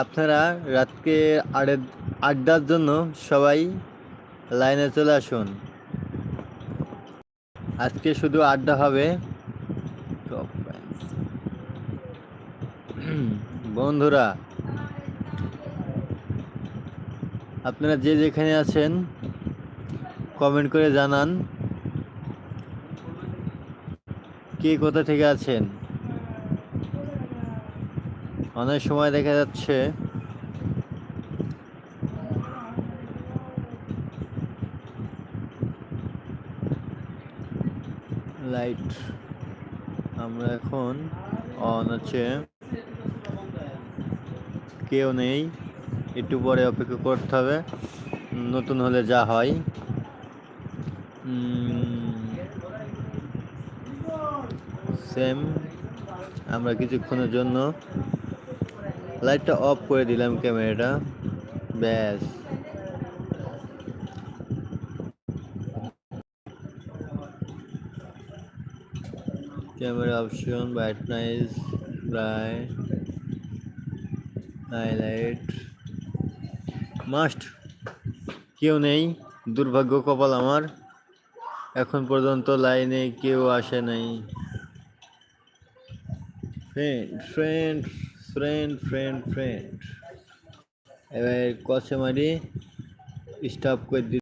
আপনারা রাতকে আডে- আড্ডার জন্য সবাই লাইনে চলে আসুন। আজকে শুধু আড্ডা হবে। বন্ধুরা, আপনারা যে যেখানে আছেন কমেন্ট করে জানান। কে কোথা থেকে আছেন? অনেক সময় দেখা যাচ্ছে লাইট আমরা এখন অন আছে কেউ নেই, একটু পরে অপেক্ষা করতে হবে। নতুন হলে যা হয়। সেম আমরা কিছুক্ষণের জন্য লাইটটা অফ করে দিলাম ক্যামেরাটা ব্যাস। Camera option brightness bright highlight must কেউ নেই, দুর্ভাগ্য কপাল আমার। এখন পর্যন্ত লাইনে কেউ আসে নাই। Friend friend friend friend friend এবার কষে মারি স্টপ করে